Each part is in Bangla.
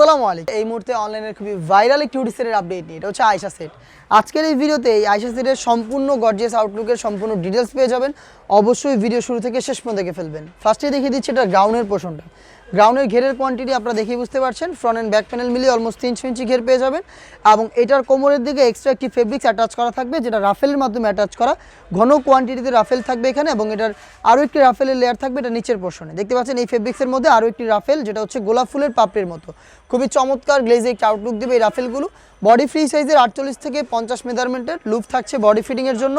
আসসালামু আলাইকুম। এই মুহূর্তে অনলাইনের খুবই ভাইরাল একটি হুডি সেটের আপডেট নিয়ে, এটা হচ্ছে আয়সা সেট আজকের এই ভিডিওতে এই আয়সা সেটের সম্পূর্ণ গর্জিয়াস আউটলুকের সম্পূর্ণ ডিটেলস পেয়ে যাবেন। অবশ্যই ভিডিও শুরু থেকে শেষ পর্যন্ত দেখে ফেলবেন। ফার্স্টে দেখিয়ে দিচ্ছি এটা গ্রাউন্ডের পোর্শনটা গ্রাউন্ডের ঘেরের কোয়ান্টিটি আপনারা দেখেই বুঝতে পারছেন। ফ্রন্ট অ্যান্ড ব্যাক প্যানেল মিলিয়ে অলমোস্ট তিনশো ইঞ্চি ঘের পেয়ে যাবেন। এবং এটার কোমরের দিকে এক্সট্রা একটি ফেব্রিক্স অ্যাটাচ করা থাকবে, যেটা রাফেলের মাধ্যমে অ্যাটাচ করা। ঘন কোয়ান্টিটিতে রাফেল থাকবে এখানে এবং এটার আরও একটি রাফেলের লেয়ার থাকবে, এটা নিচের পোর্শনে দেখতে পাচ্ছেন এই ফেব্রিক্সের মধ্যে আরও একটি রাফেল যেটা হচ্ছে গোলাপ ফুলের পাপড়ির মতো। খুবই চমৎকার গ্লেজে একটি আউটলুক দেবে এই রাফেলগুলো বডি ফ্রি সাইজের আটচল্লিশ থেকে পঞ্চাশ মেজারমেন্টের লুপ থাকছে বডি ফিটিংয়ের জন্য।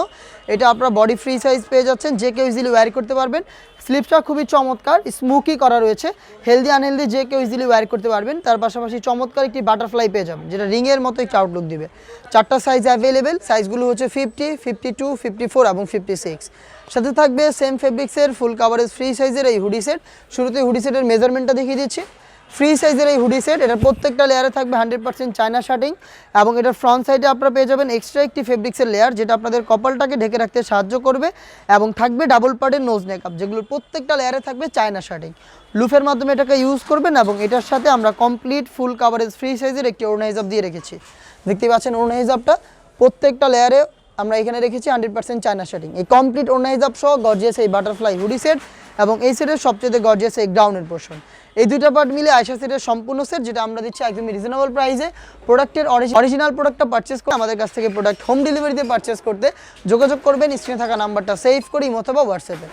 এটা আপনারা বডি ফ্রি সাইজ পেয়ে যাচ্ছেন, যে কেউ ইজিলি ওয়্যার করতে পারবেন। স্লিপটা খুবই চমৎকার স্মুকি করা রয়েছে। হেলদি আনহেলদি যে কেউ ইজিলি ওয়ার করতে পারবেন, তার পাশাপাশি চমৎকার একটি বাটারফ্লাই পেয়ে যাবেন, যেটা রিংয়ের মতো একটি আউটলুক দিবে। চারটা সাইজ অ্যাভেলেবেল সাইজগুলো হচ্ছে fifty fifty two fifty four এবং ফিফটি সিক্স সাথে থাকবে সেম ফেব্রিক্সের ফুল কাভারেজ ফ্রি সাইজের এই হুডি সেট শুরুতে হুডি সেটের মেজারমেন্টটা দেখিয়ে দিচ্ছি। ফ্রি সাইজের এই হুডি সেট এটার প্রত্যেকটা লেয়ারে থাকবে হান্ড্রেড পার্সেন্ট চায়না শার্টিং এবং এটার ফ্রন্ট সাইডে আপনারা পেয়ে যাবেন এক্সট্রা একটি ফেব্রিক্সের লেয়ার যেটা আপনাদের কপালটাকে ঢেকে রাখতে সাহায্য করবে এবং থাকবে ডাবল পার্টের নোজ মেকআপ যেগুলোর প্রত্যেকটা লেয়ারে থাকবে চায়না শার্টিং লুফের মাধ্যমে এটাকে ইউজ করবেন এবং এটার সাথে আমরা কমপ্লিট ফুল কাভারেজ ফ্রি সাইজের একটি ওড়না হিসাব দিয়ে রেখেছি। দেখতে পাচ্ছেন ওড়না হিসাবটা প্রত্যেকটা লেয়ারে আমরা এখানে রেখেছি হান্ড্রেড পার্সেন্ট চায়না শার্টিং এই কমপ্লিট ওড়না হিসাব সহ গর্জিয়াস এই বাটারফ্লাই হুডি সেট এবং এই সেটের সবচেয়ে গর্জিয়াস এই গ্রাউন্ডের পোর্শন এই দুইটা পার্ট মিলে আয়সা সেটের সম্পূর্ণ সেট যেটা আমরা দিচ্ছি একদমই রিজনেবল প্রাইসে প্রোডাক্টের অরিজিনাল প্রোডাক্টটা পারচেস করে আমাদের কাছ থেকে প্রোডাক্ট হোম ডেলিভারিতে পারচেস করতে যোগাযোগ করবেন। স্ক্রিনে থাকা নাম্বারটা সেভ করি অথবা হোয়াটসঅ্যাপে